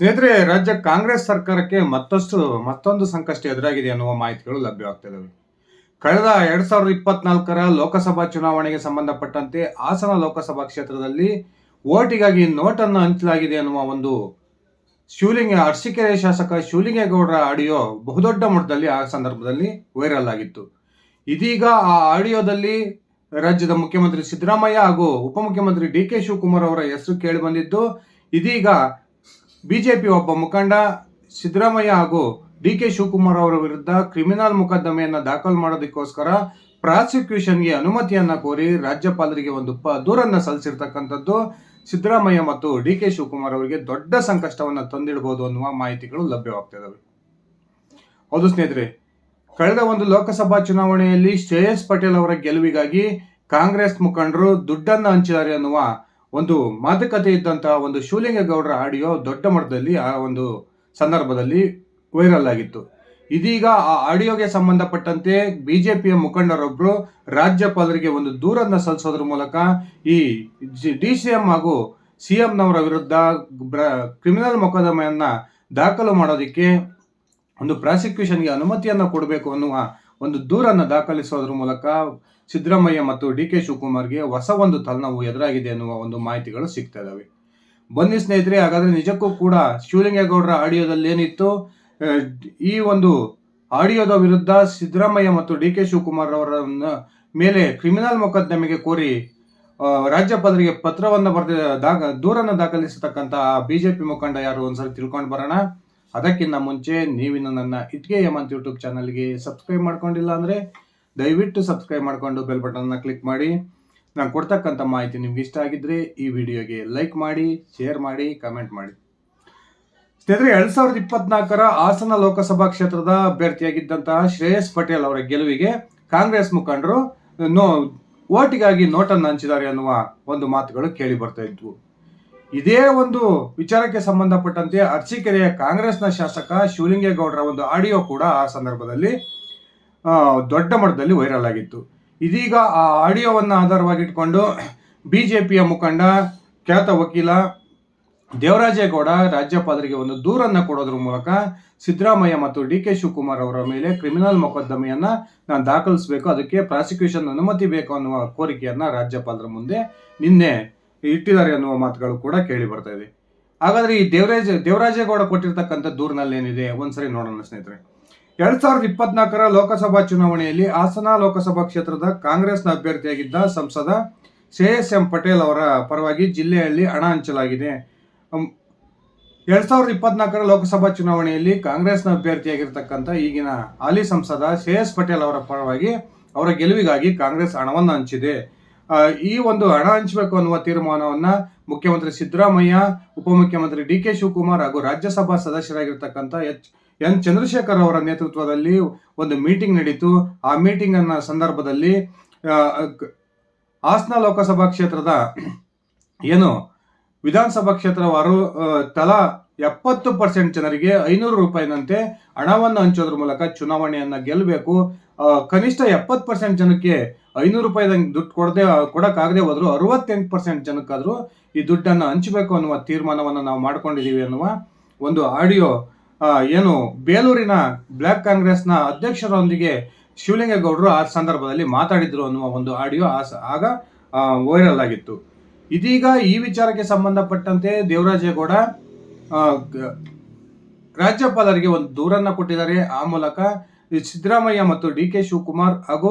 ಸ್ನೇಹಿತರೆ, ರಾಜ್ಯ ಕಾಂಗ್ರೆಸ್ ಸರ್ಕಾರಕ್ಕೆ ಮತ್ತಷ್ಟು, ಮತ್ತೊಂದು ಸಂಕಷ್ಟ ಎದುರಾಗಿದೆ ಅನ್ನುವ ಮಾಹಿತಿಗಳು ಲಭ್ಯವಾಗ್ತಿದ್ದಾವೆ ಕಳೆದ ಎರಡ್ ಸಾವಿರದ ಇಪ್ಪತ್ನಾಲ್ಕರ ಲೋಕಸಭಾ ಚುನಾವಣೆಗೆ ಸಂಬಂಧಪಟ್ಟಂತೆ ಹಾಸನ ಲೋಕಸಭಾ ಕ್ಷೇತ್ರದಲ್ಲಿ ಓಟಿಗಾಗಿ ನೋಟನ್ನು ಹಂಚಲಾಗಿದೆ ಅನ್ನುವ ಒಂದು ಶಿವಲಿಂಗ, ಅರಸಿಕೆರೆ ಶಾಸಕ ಶಿವಲಿಂಗೇಗೌಡರ ಆಡಿಯೋ ಬಹುದೊಡ್ಡ ಮಟ್ಟದಲ್ಲಿ ಆ ಸಂದರ್ಭದಲ್ಲಿ ವೈರಲ್ ಆಗಿತ್ತು. ಇದೀಗ ಆ ಆಡಿಯೋದಲ್ಲಿ ರಾಜ್ಯದ ಮುಖ್ಯಮಂತ್ರಿ ಸಿದ್ದರಾಮಯ್ಯ ಹಾಗೂ ಉಪಮುಖ್ಯಮಂತ್ರಿ ಡಿ ಕೆ ಶಿವಕುಮಾರ್ ಅವರ ಹೆಸರು ಕೇಳಿ ಬಂದಿದ್ದು ಇದೀಗ ಬಿಜೆಪಿ ಒಬ್ಬ ಮುಖಂಡ ಸಿದ್ದರಾಮಯ್ಯ ಹಾಗೂ ಡಿ ಕೆ ಶಿವಕುಮಾರ್ ಅವರ ವಿರುದ್ಧ ಕ್ರಿಮಿನಲ್ ಮೊಕದ್ದಮೆಯನ್ನು ದಾಖಲು ಮಾಡೋದಕ್ಕೋಸ್ಕರ ಪ್ರಾಸಿಕ್ಯೂಷನ್ಗೆ ಅನುಮತಿಯನ್ನ ಕೋರಿ ರಾಜ್ಯಪಾಲರಿಗೆ ಒಂದು ಪ ದೂರನ್ನು ಸಲ್ಲಿಸಿರ್ತಕ್ಕಂಥದ್ದು ಸಿದ್ದರಾಮಯ್ಯ ಮತ್ತು ಡಿ ಕೆ ಶಿವಕುಮಾರ್ ಅವರಿಗೆ ದೊಡ್ಡ ಸಂಕಷ್ಟವನ್ನು ತಂದಿಡಬಹುದು ಅನ್ನುವ ಮಾಹಿತಿಗಳು ಲಭ್ಯವಾಗ್ತಿದ್ದಾವೆ ಹೌದು ಸ್ನೇಹಿತರೆ, ಕಳೆದ ಒಂದು ಲೋಕಸಭಾ ಚುನಾವಣೆಯಲ್ಲಿ ಶ್ರೇಯಸ್ ಪಟೇಲ್ ಅವರ ಗೆಲುವಿಗಾಗಿ ಕಾಂಗ್ರೆಸ್ ಮುಖಂಡರು ದುಡ್ಡನ್ನ ಹಂಚಿದ್ದಾರೆ ಅನ್ನುವ ಒಂದು ಮಾತುಕತೆ ಇದ್ದಂತಹ ಒಂದು ಶಿವಲಿಂಗೇಗೌಡರ ಆಡಿಯೋ ದೊಡ್ಡ ಮಟ್ಟದಲ್ಲಿ ಆ ಒಂದು ಸಂದರ್ಭದಲ್ಲಿ ವೈರಲ್ ಆಗಿತ್ತು. ಇದೀಗ ಆ ಆಡಿಯೋಗೆ ಸಂಬಂಧಪಟ್ಟಂತೆ ಬಿಜೆಪಿಯ ಮುಖಂಡರೊಬ್ಬರು ರಾಜ್ಯಪಾಲರಿಗೆ ಒಂದು ದೂರನ್ನ ಸಲ್ಲಿಸೋದ್ರ ಮೂಲಕ ಈ ಡಿ ಸಿ ಎಂ ಹಾಗೂ ಸಿ ಎಂನವರ ವಿರುದ್ಧ ಕ್ರಿಮಿನಲ್ ಮೊಕದ್ದಮೆಯನ್ನ ದಾಖಲು ಮಾಡೋದಕ್ಕೆ ಒಂದು ಪ್ರಾಸಿಕ್ಯೂಷನ್ಗೆ ಅನುಮತಿಯನ್ನ ಕೊಡಬೇಕು ಅನ್ನುವ ಒಂದು ದೂರನ್ನು ದಾಖಲಿಸೋದ್ರ ಮೂಲಕ ಸಿದ್ದರಾಮಯ್ಯ ಮತ್ತು ಡಿ ಕೆ ಶಿವಕುಮಾರ್ಗೆ ಹೊಸ ಒಂದು ತಲೆನೋವು ಎದುರಾಗಿದೆ ಎನ್ನುವ ಒಂದು ಮಾಹಿತಿಗಳು ಸಿಗ್ತಾ ಇದ್ದಾವೆ ಬನ್ನಿ ಸ್ನೇಹಿತರೆ, ಹಾಗಾದ್ರೆ ನಿಜಕ್ಕೂ ಕೂಡ ಶಿವಲಿಂಗೇಗೌಡರ ಆಡಿಯೋದಲ್ಲಿ ಏನಿತ್ತು ಈ ಒಂದು ಆಡಿಯೋದ ವಿರುದ್ಧ ಸಿದ್ದರಾಮಯ್ಯ ಮತ್ತು ಡಿ ಕೆ ಶಿವಕುಮಾರ್ ಅವರ ಮೇಲೆ ಕ್ರಿಮಿನಲ್ ಮೊಕದ್ದಮೆಗೆ ಕೋರಿ ರಾಜ್ಯಪಾಲರಿಗೆ ಪತ್ರವನ್ನು ಬರೆದ ದಾಖ, ದೂರನ್ನು ದಾಖಲಿಸತಕ್ಕಂತಹ ಬಿಜೆಪಿ ಮುಖಂಡ ಯಾರು ಒಂದ್ಸರಿ ತಿಳ್ಕೊಂಡು ಬರೋಣ. ಅದಕ್ಕಿಂತ ಮುಂಚೆ ನೀವಿನ್ನು ನನ್ನ ಇಟ್ಗೆ ಯಮಂತ್ ಯೂಟ್ಯೂಬ್ ಚಾನಲ್ಗೆ ಸಬ್ಸ್ಕ್ರೈಬ್ ಮಾಡ್ಕೊಂಡಿಲ್ಲ ಅಂದರೆ ದಯವಿಟ್ಟು ಸಬ್ಸ್ಕ್ರೈಬ್ ಮಾಡಿಕೊಂಡು ಬೆಲ್ ಬಟನ್ನ ಕ್ಲಿಕ್ ಮಾಡಿ. ನಾನು ಕೊಡ್ತಕ್ಕಂಥ ಮಾಹಿತಿ ನಿಮ್ಗೆ ಇಷ್ಟ ಆಗಿದ್ದರೆ ಈ ವಿಡಿಯೋಗೆ ಲೈಕ್ ಮಾಡಿ, ಶೇರ್ ಮಾಡಿ, ಕಮೆಂಟ್ ಮಾಡಿ. ಸ್ನೇಹಿತರೆ, ಎರಡು ಸಾವಿರದ ಇಪ್ಪತ್ನಾಲ್ಕರ ಹಾಸನ ಲೋಕಸಭಾ ಕ್ಷೇತ್ರದ ಅಭ್ಯರ್ಥಿಯಾಗಿದ್ದಂತಹ ಶ್ರೇಯಸ್ ಪಟೇಲ್ ಅವರ ಗೆಲುವಿಗೆ ಕಾಂಗ್ರೆಸ್ ಮುಖಂಡರು ನೋ, ಓಟಿಗಾಗಿ ನೋಟನ್ನು ಹಂಚಿದ್ದಾರೆ ಅನ್ನುವ ಒಂದು ಮಾತುಗಳು ಕೇಳಿ ಬರ್ತಾ ಇದ್ವು. ಇದೇ ಒಂದು ವಿಚಾರಕ್ಕೆ ಸಂಬಂಧಪಟ್ಟಂತೆ ಅರ್ಚಿಕೆರೆಯ ಕಾಂಗ್ರೆಸ್ನ ಶಾಸಕ ಶಿವಲಿಂಗೇಗೌಡರ ಒಂದು ಆಡಿಯೋ ಕೂಡ ಆ ಸಂದರ್ಭದಲ್ಲಿ ದೊಡ್ಡ ಮಟ್ಟದಲ್ಲಿ ವೈರಲ್ ಆಗಿತ್ತು. ಇದೀಗ ಆ ಆಡಿಯೋವನ್ನು ಆಧಾರವಾಗಿಟ್ಕೊಂಡು ಪಿಯ ಮುಖಂಡ, ಖ್ಯಾತ ವಕೀಲ ದೇವರಾಜೇಗೌಡ ರಾಜ್ಯಪಾಲರಿಗೆ ಒಂದು ದೂರನ್ನು ಕೊಡೋದ್ರ ಮೂಲಕ ಸಿದ್ದರಾಮಯ್ಯ ಮತ್ತು ಡಿ ಕೆ ಶಿವಕುಮಾರ್ ಅವರ ಮೇಲೆ ಕ್ರಿಮಿನಲ್ ಮೊಕದ್ದಮೆಯನ್ನ ನಾನು ದಾಖಲಿಸಬೇಕು, ಅದಕ್ಕೆ ಪ್ರಾಸಿಕ್ಯೂಷನ್ ಅನುಮತಿ ಬೇಕು ಅನ್ನುವ ಕೋರಿಕೆಯನ್ನ ರಾಜ್ಯಪಾಲರ ಮುಂದೆ ನಿನ್ನೆ ಇಟ್ಟಿದ್ದಾರೆ ಅನ್ನುವ ಮಾತುಗಳು ಕೂಡ ಕೇಳಿ ಬರ್ತಾ ಇದೆ. ಹಾಗಾದ್ರೆ ಈ ದೇವರಾಜ, ದೇವರಾಜೇಗೌಡ ಕೊಟ್ಟಿರ್ತಕ್ಕಂಥ ದೂರಿನಲ್ಲಿ ಏನಿದೆ? ಒಂದ್ಸರಿ ನೋಡೋಣ ಸ್ನೇಹಿತರೆ. ಎರಡ್ ಸಾವಿರದ ಇಪ್ಪತ್ನಾಲ್ಕರ ಲೋಕಸಭಾ ಚುನಾವಣೆಯಲ್ಲಿ ಹಾಸನ ಲೋಕಸಭಾ ಕ್ಷೇತ್ರದ ಕಾಂಗ್ರೆಸ್ನ ಅಭ್ಯರ್ಥಿಯಾಗಿದ್ದ ಸಂಸದ ಶ್ರೇಯಸ್ ಎಂ ಪಟೇಲ್ ಅವರ ಪರವಾಗಿ ಜಿಲ್ಲೆಯಲ್ಲಿ ಹಣ ಹಂಚಲಾಗಿದೆ. ಎರಡ್ ಸಾವಿರದ ಇಪ್ಪತ್ನಾಲ್ಕರ ಲೋಕಸಭಾ ಚುನಾವಣೆಯಲ್ಲಿ ಕಾಂಗ್ರೆಸ್ನ ಅಭ್ಯರ್ಥಿಯಾಗಿರ್ತಕ್ಕಂಥ ಈಗಿನ ಹಾಲಿ ಸಂಸದ ಶ್ರೇಯಸ್ ಪಟೇಲ್ ಅವರ ಪರವಾಗಿ ಅವರ ಗೆಲುವಿಗಾಗಿ ಕಾಂಗ್ರೆಸ್ ಹಣವನ್ನು ಹಂಚಿದೆ. ಈ ಒಂದು ಹಣ ಹಂಚಬೇಕು ಅನ್ನುವ ತೀರ್ಮಾನವನ್ನ ಮುಖ್ಯಮಂತ್ರಿ ಸಿದ್ದರಾಮಯ್ಯ, ಉಪಮುಖ್ಯಮಂತ್ರಿ ಡಿ ಕೆ ಶಿವಕುಮಾರ್ ಹಾಗೂ ರಾಜ್ಯಸಭಾ ಸದಸ್ಯರಾಗಿರ್ತಕ್ಕಂಥ ಎಚ್ ಎನ್ ಚಂದ್ರಶೇಖರ್ ಅವರ ನೇತೃತ್ವದಲ್ಲಿ ಒಂದು ಮೀಟಿಂಗ್ ನಡೀತು. ಆ ಮೀಟಿಂಗ್ ಅನ್ನ ಸಂದರ್ಭದಲ್ಲಿ ಹಾಸನ ಲೋಕಸಭಾ ಕ್ಷೇತ್ರದ ಏನು ವಿಧಾನಸಭಾ ಕ್ಷೇತ್ರವಾರು ತಲಾ ಎಪ್ಪತ್ತು ಪರ್ಸೆಂಟ್ ಜನರಿಗೆ ಐನೂರು ರೂಪಾಯಿನಂತೆ ಹಣವನ್ನು ಹಂಚೋದ್ರ ಮೂಲಕ ಚುನಾವಣೆಯನ್ನು ಗೆಲ್ಲಬೇಕು ಕನಿಷ್ಠ ಎಪ್ಪತ್ತು ಪರ್ಸೆಂಟ್ ಜನಕ್ಕೆ ಐನೂರು ರೂಪಾಯಿ ದುಡ್ಡು ಕೊಡದೆ, ಕೊಡೋಕ್ಕಾಗದೆ ಹೋದ್ರು ಅರವತ್ತೆಂಟು ಪರ್ಸೆಂಟ್ ಜನಕ್ಕಾದರೂ ಈ ದುಡ್ಡನ್ನು ಹಂಚಬೇಕು ಅನ್ನುವ ತೀರ್ಮಾನವನ್ನು ನಾವು ಮಾಡ್ಕೊಂಡಿದೀವಿ ಅನ್ನುವ ಒಂದು ಆಡಿಯೋ ಏನು ಬೇಲೂರಿನ ಬ್ಲಾಕ್ ಕಾಂಗ್ರೆಸ್ನ ಅಧ್ಯಕ್ಷರೊಂದಿಗೆ ಶಿವಲಿಂಗೇಗೌಡರು ಆ ಸಂದರ್ಭದಲ್ಲಿ ಮಾತಾಡಿದ್ರು ಅನ್ನುವ ಒಂದು ಆಡಿಯೋ ಆ ಆಗ ವೈರಲ್ ಆಗಿತ್ತು. ಇದೀಗ ಈ ವಿಚಾರಕ್ಕೆ ಸಂಬಂಧಪಟ್ಟಂತೆ ದೇವರಾಜೇಗೌಡ ರಾಜ್ಯಪಾಲರಿಗೆ ಒಂದು ದೂರನ್ನ ಕೊಟ್ಟಿದ್ದಾರೆ. ಆ ಮೂಲಕ ಸಿದ್ದರಾಮಯ್ಯ ಮತ್ತು ಡಿ ಕೆ ಶಿವಕುಮಾರ್ ಹಾಗೂ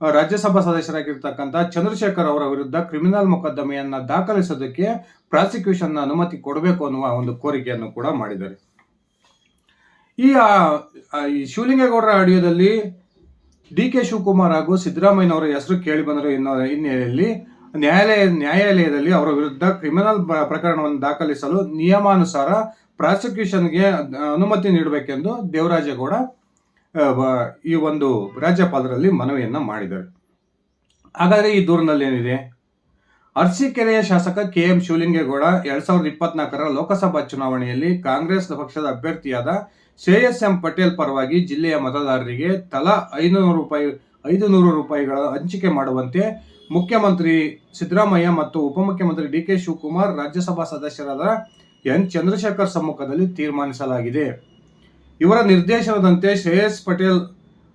ರಾಜ್ಯಸಭಾ ಸದಸ್ಯರಾಗಿರ್ತಕ್ಕಂಥ ಚಂದ್ರಶೇಖರ್ ಅವರ ವಿರುದ್ಧ ಕ್ರಿಮಿನಲ್ ಮೊಕದ್ದಮೆಯನ್ನು ದಾಖಲಿಸೋದಕ್ಕೆ ಪ್ರಾಸಿಕ್ಯೂಷನ್ ಅನುಮತಿ ಕೊಡಬೇಕು ಅನ್ನುವ ಒಂದು ಕೋರಿಕೆಯನ್ನು ಕೂಡ ಮಾಡಿದ್ದಾರೆ. ಈ ಶಿವಲಿಂಗೇಗೌಡರ ಆಡಿಯೋದಲ್ಲಿ ಡಿ ಕೆ ಶಿವಕುಮಾರ್ ಹಾಗೂ ಸಿದ್ದರಾಮಯ್ಯನವರ ಹೆಸರು ಕೇಳಿ ಬಂದರು ಎನ್ನುವ ಹಿನ್ನೆಲೆಯಲ್ಲಿ ನ್ಯಾಯಾಲಯ, ನ್ಯಾಯಾಲಯದಲ್ಲಿ ಅವರ ವಿರುದ್ಧ ಕ್ರಿಮಿನಲ್ ಪ್ರಕರಣವನ್ನು ದಾಖಲಿಸಲು ನಿಯಮಾನುಸಾರ ಪ್ರಾಸಿಕ್ಯೂಷನ್ಗೆ ಅನುಮತಿ ನೀಡಬೇಕೆಂದು ದೇವರಾಜೇಗೌಡ ಈ ಒಂದು ರಾಜ್ಯಪಾಲರಲ್ಲಿ ಮನವಿಯನ್ನ ಮಾಡಿದ್ದಾರೆ. ಹಾಗಾದರೆ ಈ ದೂರಿನಲ್ಲಿ ಏನಿದೆ? ಅರಸೀಕೆರೆಯ ಶಾಸಕ ಕೆ ಎಂ ಶಿವಲಿಂಗೇಗೌಡ ಎರಡ್ ಸಾವಿರದ ಇಪ್ಪತ್ನಾಲ್ಕರ ಲೋಕಸಭಾ ಚುನಾವಣೆಯಲ್ಲಿ ಕಾಂಗ್ರೆಸ್ ಪಕ್ಷದ ಅಭ್ಯರ್ಥಿಯಾದ ಶ್ರೇಯಸ್ ಎಂ ಪಟೇಲ್ ಪರವಾಗಿ ಜಿಲ್ಲೆಯ ಮತದಾರರಿಗೆ ತಲಾ ಐನೂರು ರೂಪಾಯಿ ಐದು ನೂರು ರೂಪಾಯಿಗಳ ಹಂಚಿಕೆ ಮಾಡುವಂತೆ ಮುಖ್ಯಮಂತ್ರಿ ಸಿದ್ದರಾಮಯ್ಯ ಮತ್ತು ಉಪಮುಖ್ಯಮಂತ್ರಿ ಡಿ ಕೆ ಶಿವಕುಮಾರ್ ರಾಜ್ಯಸಭಾ ಸದಸ್ಯರಾದ ಎನ್ ಚಂದ್ರಶೇಖರ್ ಸಮ್ಮುಖದಲ್ಲಿ ತೀರ್ಮಾನಿಸಲಾಗಿದೆ. ಇವರ ನಿರ್ದೇಶನದಂತೆ ಶ್ರೇಯಸ್ ಪಟೇಲ್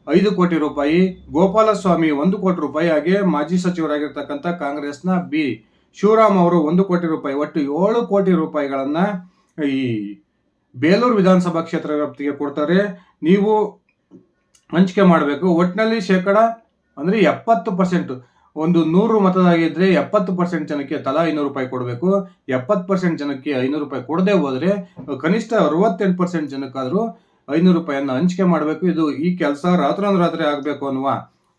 ಐದು ಕೋಟಿ ರೂಪಾಯಿ, ಗೋಪಾಲಸ್ವಾಮಿ ಒಂದು ಕೋಟಿ ರೂಪಾಯಿ ಹಾಗೆ ಮಾಜಿ ಸಚಿವರಾಗಿರ್ತಕ್ಕಂಥ ಕಾಂಗ್ರೆಸ್ನ ಬಿ. ಶಿವರಾಮ್ ಅವರು ಒಂದು ಕೋಟಿ ರೂಪಾಯಿ, ಒಟ್ಟು ಏಳು ಕೋಟಿ ರೂಪಾಯಿಗಳನ್ನು ಈ ಬೇಲೂರು ವಿಧಾನಸಭಾ ಕ್ಷೇತ್ರ ವ್ಯಾಪ್ತಿಗೆ ಕೊಡ್ತಾರೆ. ನೀವು ಹಂಚಿಕೆ ಮಾಡಬೇಕು. ಒಟ್ಟಿನಲ್ಲಿ ಶೇಕಡ ಅಂದ್ರೆ ಎಪ್ಪತ್ತು ಪರ್ಸೆಂಟ್, ಒಂದು ನೂರು ಮತದಾಗಿದ್ರೆ ಎಪ್ಪತ್ತು ಪರ್ಸೆಂಟ್ ಜನಕ್ಕೆ ತಲಾ ಐನೂರು ರೂಪಾಯಿ ಕೊಡಬೇಕು. ಎಪ್ಪತ್ತು ಪರ್ಸೆಂಟ್ ಜನಕ್ಕೆ ಐನೂರು ರೂಪಾಯಿ ಕೊಡದೆ ಹೋದರೆ ಕನಿಷ್ಠ ಅರವತ್ತೆಂಟು ಪರ್ಸೆಂಟ್ ಜನಕ್ಕಾದ್ರೂ ಐನೂರು ರೂಪಾಯಿಯನ್ನು ಹಂಚಿಕೆ ಮಾಡಬೇಕು. ಇದು ಈ ಕೆಲಸ ರಾತ್ರೋಂದ್ರಾತ್ರಿ ಆಗಬೇಕು ಅನ್ನುವ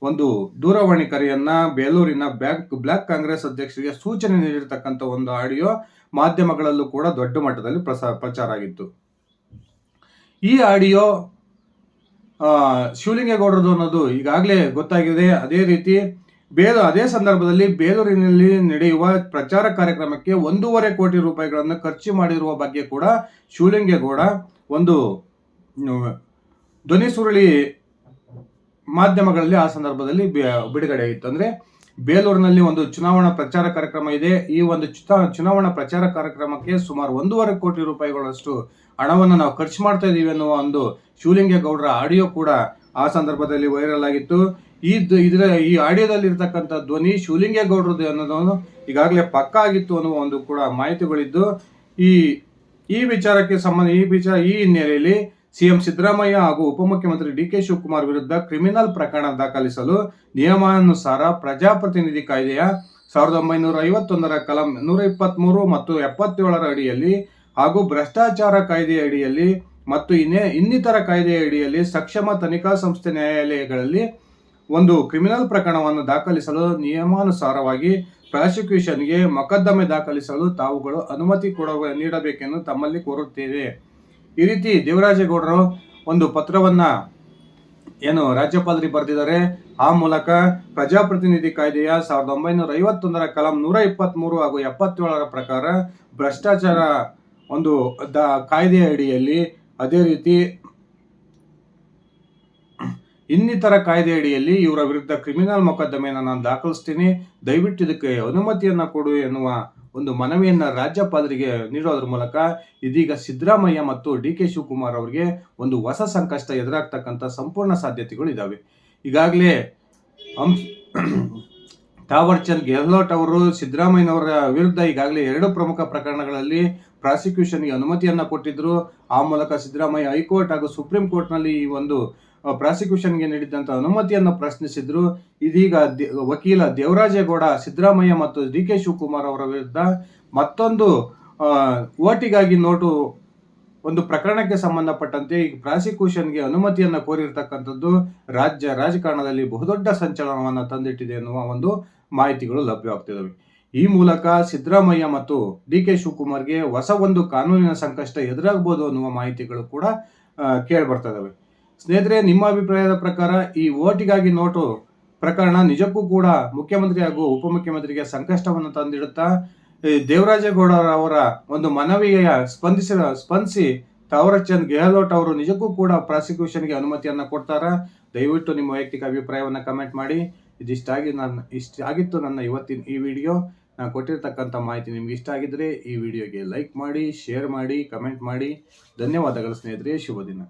ಒಂದು ದೂರವಾಣಿ ಕರೆಯನ್ನ ಬೇಲೂರಿನ ಬ್ಯಾಕ್, ಬ್ಲಾಕ್ ಕಾಂಗ್ರೆಸ್ ಅಧ್ಯಕ್ಷರಿಗೆ ಸೂಚನೆ ನೀಡಿರ್ತಕ್ಕಂಥ ಒಂದು ಆಡಿಯೋ ಮಾಧ್ಯಮಗಳಲ್ಲೂ ಕೂಡ ದೊಡ್ಡ ಮಟ್ಟದಲ್ಲಿ ಪ್ರಸಾರ ಪ್ರಚಾರ ಆಗಿತ್ತು. ಈ ಆಡಿಯೋ ಶಿವಲಿಂಗೇಗೌಡರದು ಅನ್ನೋದು ಈಗಾಗಲೇ ಗೊತ್ತಾಗಿದೆ. ಅದೇ ರೀತಿ ಬೇಲು, ಅದೇ ಸಂದರ್ಭದಲ್ಲಿ ಬೇಲೂರಿನಲ್ಲಿ ನಡೆಯುವ ಪ್ರಚಾರ ಕಾರ್ಯಕ್ರಮಕ್ಕೆ ಒಂದೂವರೆ ಕೋಟಿ ರೂಪಾಯಿಗಳನ್ನು ಖರ್ಚು ಮಾಡಿರುವ ಬಗ್ಗೆ ಕೂಡ ಶಿವಲಿಂಗೇಗೌಡ ಒಂದು ಧ್ವನಿ ಸುರುಳಿ ಮಾಧ್ಯಮಗಳಲ್ಲಿ ಆ ಸಂದರ್ಭದಲ್ಲಿ ಬಿಡುಗಡೆ ಆಯಿತು. ಅಂದ್ರೆ ಬೇಲೂರಿನಲ್ಲಿ ಒಂದು ಚುನಾವಣಾ ಪ್ರಚಾರ ಕಾರ್ಯಕ್ರಮ ಇದೆ. ಈ ಒಂದು ಚುನಾ- ಚುನಾವಣಾ ಪ್ರಚಾರ ಕಾರ್ಯಕ್ರಮಕ್ಕೆ ಸುಮಾರು ಒಂದೂವರೆ ಕೋಟಿ ರೂಪಾಯಿಗಳಷ್ಟು ಹಣವನ್ನು ನಾವು ಖರ್ಚು ಮಾಡ್ತಾ ಇದ್ದೀವಿ ಅನ್ನುವ ಒಂದು ಶಿವಲಿಂಗೇಗೌಡರ ಆಡಿಯೋ ಕೂಡ ಆ ಸಂದರ್ಭದಲ್ಲಿ ವೈರಲ್ ಆಗಿತ್ತು. ಈ ಇದರ, ಈ ಆಡಿಯೋದಲ್ಲಿ ಇರ್ತಕ್ಕಂಥ ಧ್ವನಿ ಶಿವಲಿಂಗೇಗೌಡರದ್ದು ಅನ್ನೋದನ್ನು ಈಗಾಗಲೇ ಪಕ್ಕಾ ಆಗಿತ್ತು ಅನ್ನುವ ಒಂದು ಕೂಡ ಮಾಹಿತಿಗಳಿದ್ದು. ಈ ಈ ವಿಚಾರಕ್ಕೆ ಸಂಬಂಧ, ಈ ವಿಚಾರ, ಈ ಹಿನ್ನೆಲೆಯಲ್ಲಿ ಸಿಎಂ ಸಿದ್ದರಾಮಯ್ಯ ಹಾಗೂ ಉಪಮುಖ್ಯಮಂತ್ರಿ ಡಿ ಕೆ ಶಿವಕುಮಾರ್ ವಿರುದ್ಧ ಕ್ರಿಮಿನಲ್ ಪ್ರಕರಣ ದಾಖಲಿಸಲು ನಿಯಮಾನುಸಾರ ಪ್ರಜಾಪ್ರತಿನಿಧಿ ಕಾಯ್ದೆಯ ಸಾವಿರದ ಒಂಬೈನೂರ ಐವತ್ತೊಂದರ ಕಲಂ ನೂರ ಇಪ್ಪತ್ಮೂರು ಮತ್ತು ಎಪ್ಪತ್ತೇಳರ ಅಡಿಯಲ್ಲಿ ಹಾಗೂ ಭ್ರಷ್ಟಾಚಾರ ಕಾಯ್ದೆಯ ಅಡಿಯಲ್ಲಿ ಮತ್ತು ಇನ್ನೇ ಇನ್ನಿತರ ಕಾಯ್ದೆಯ ಅಡಿಯಲ್ಲಿ ಸಕ್ಷಮ ತನಿಖಾ ಸಂಸ್ಥೆ ನ್ಯಾಯಾಲಯಗಳಲ್ಲಿ ಒಂದು ಕ್ರಿಮಿನಲ್ ಪ್ರಕರಣವನ್ನು ದಾಖಲಿಸಲು ನಿಯಮಾನುಸಾರವಾಗಿ ಪ್ರಾಸಿಕ್ಯೂಷನ್ಗೆ ಮೊಕದ್ದಮೆ ದಾಖಲಿಸಲು ತಾವುಗಳು ಅನುಮತಿ ಕೊಡ ನೀಡಬೇಕೆಂದು ತಮ್ಮಲ್ಲಿ ಕೋರುತ್ತೇವೆ. ಈ ರೀತಿ ದೇವರಾಜೇಗೌಡರು ಒಂದು ಪತ್ರವನ್ನ ಏನು ರಾಜ್ಯಪಾಲರಿಗೆ ಬರೆದಿದ್ದಾರೆ. ಆ ಮೂಲಕ ಪ್ರಜಾಪ್ರತಿನಿಧಿ ಕಾಯ್ದೆಯ ಸಾವಿರದ ಒಂಬೈನೂರ ಐವತ್ತೊಂದರ ಕಲಂ ನೂರ ಇಪ್ಪತ್ತ್ಮೂರು ಹಾಗೂ ಎಪ್ಪತ್ತೇಳರ ಪ್ರಕಾರ ಭ್ರಷ್ಟಾಚಾರ ಒಂದು ದ ಕಾಯ್ದೆಯ ಅಡಿಯಲ್ಲಿ ಅದೇ ರೀತಿ ಇನ್ನಿತರ ಕಾಯ್ದೆ ಅಡಿಯಲ್ಲಿ ಇವರ ವಿರುದ್ಧ ಕ್ರಿಮಿನಲ್ ಮೊಕದ್ದಮೆಯನ್ನು ನಾನು ದಾಖಲಿಸ್ತೀನಿ. ದಯವಿಟ್ಟು ಇದಕ್ಕೆ ಅನುಮತಿಯನ್ನು ಕೊಡು ಎನ್ನುವ ಒಂದು ಮನವಿಯನ್ನ ರಾಜ್ಯಪಾಲರಿಗೆ ನೀಡೋದ್ರ ಮೂಲಕ ಇದೀಗ ಸಿದ್ದರಾಮಯ್ಯ ಮತ್ತು ಡಿ ಕೆ ಶಿವಕುಮಾರ್ ಅವರಿಗೆ ಒಂದು ಹೊಸ ಸಂಕಷ್ಟ ಎದುರಾಗ್ತಕ್ಕಂಥ ಸಂಪೂರ್ಣ ಸಾಧ್ಯತೆಗಳು ಇದಾವೆ. ಈಗಾಗಲೇ ಹಂಸ್ ತಾವರ್ ಚಂದ್ ಗೆಹ್ಲೋಟ್ ಅವರು ಸಿದ್ದರಾಮಯ್ಯನವರ ವಿರುದ್ಧ ಈಗಾಗಲೇ ಎರಡು ಪ್ರಮುಖ ಪ್ರಕರಣಗಳಲ್ಲಿ ಪ್ರಾಸಿಕ್ಯೂಷನ್ಗೆ ಅನುಮತಿಯನ್ನ ಕೊಟ್ಟಿದ್ರು. ಆ ಮೂಲಕ ಸಿದ್ದರಾಮಯ್ಯ ಹೈಕೋರ್ಟ್ ಹಾಗೂ ಸುಪ್ರೀಂ ಕೋರ್ಟ್ನಲ್ಲಿ ಈ ಒಂದು ಪ್ರಾಸಿಕ್ಯೂಷನ್ಗೆ ನೀಡಿದಂಥ ಅನುಮತಿಯನ್ನು ಪ್ರಶ್ನಿಸಿದ್ರು. ಇದೀಗ ವಕೀಲ ದೇವರಾಜೇಗೌಡ, ಸಿದ್ದರಾಮಯ್ಯ ಮತ್ತು ಡಿ ಕೆ ಶಿವಕುಮಾರ್ ಅವರ ವಿರುದ್ಧ ಮತ್ತೊಂದು ಓಟಿಗಾಗಿ ನೋಟು, ಒಂದು ಪ್ರಕರಣಕ್ಕೆ ಸಂಬಂಧಪಟ್ಟಂತೆ ಈ ಪ್ರಾಸಿಕ್ಯೂಷನ್ಗೆ ಅನುಮತಿಯನ್ನ ಕೋರಿರ್ತಕ್ಕಂಥದ್ದು ರಾಜ್ಯ ರಾಜಕಾರಣದಲ್ಲಿ ಬಹುದೊಡ್ಡ ಸಂಚಲನವನ್ನು ತಂದಿಟ್ಟಿದೆ ಎನ್ನುವ ಒಂದು ಮಾಹಿತಿಗಳು ಲಭ್ಯವಾಗ್ತಿದ್ದಾವೆ ಈ ಮೂಲಕ ಸಿದ್ದರಾಮಯ್ಯ ಮತ್ತು ಡಿ ಕೆ ಶಿವಕುಮಾರ್ಗೆ ಹೊಸ ಒಂದು ಕಾನೂನಿನ ಸಂಕಷ್ಟ ಎದುರಾಗಬಹುದು ಅನ್ನುವ ಮಾಹಿತಿಗಳು ಕೂಡ ಕೇಳಿ ಬರ್ತಾ ಇದಾವೆ ಸ್ನೇಹಿತರೆ, ನಿಮ್ಮ ಅಭಿಪ್ರಾಯದ ಪ್ರಕಾರ ಈ ಓಟಿಗಾಗಿ ನೋಟು ಪ್ರಕರಣ ನಿಜಕ್ಕೂ ಕೂಡ ಮುಖ್ಯಮಂತ್ರಿ ಹಾಗೂ ಉಪಮುಖ್ಯಮಂತ್ರಿಗೆ ಸಂಕಷ್ಟವನ್ನು ತಂದಿಡುತ್ತಾ ದೇವರಾಜೇಗೌಡರವರ ಒಂದು ಮನವಿಯ ಸ್ಪಂದಿಸಿದ ಸ್ಪಂದಿಸಿ ತಾವರಚಂದ್ ಗೆಹ್ಲೋಟ್ ಅವರು ನಿಜಕ್ಕೂ ಕೂಡ ಪ್ರಾಸಿಕ್ಯೂಷನ್ಗೆ ಅನುಮತಿಯನ್ನ ಕೊಡ್ತಾರಾ? ದಯವಿಟ್ಟು ನಿಮ್ಮ ವೈಯಕ್ತಿಕ ಅಭಿಪ್ರಾಯವನ್ನು ಕಮೆಂಟ್ ಮಾಡಿ. ಇದಿಷ್ಟಾಗಿ ನನ್ನ ಇಷ್ಟ ಆಗಿತ್ತು ನನ್ನ ಇವತ್ತಿನ ಈ ವಿಡಿಯೋ. ನಾನು ಕೊಟ್ಟಿರ್ತಕ್ಕಂಥ ಮಾಹಿತಿ ನಿಮ್ಗೆ ಇಷ್ಟ ಆಗಿದ್ರೆ ಈ ವಿಡಿಯೋಗೆ ಲೈಕ್ ಮಾಡಿ, ಶೇರ್ ಮಾಡಿ, ಕಮೆಂಟ್ ಮಾಡಿ. ಧನ್ಯವಾದಗಳು ಸ್ನೇಹಿತರೆ ಶುಭ ದಿನ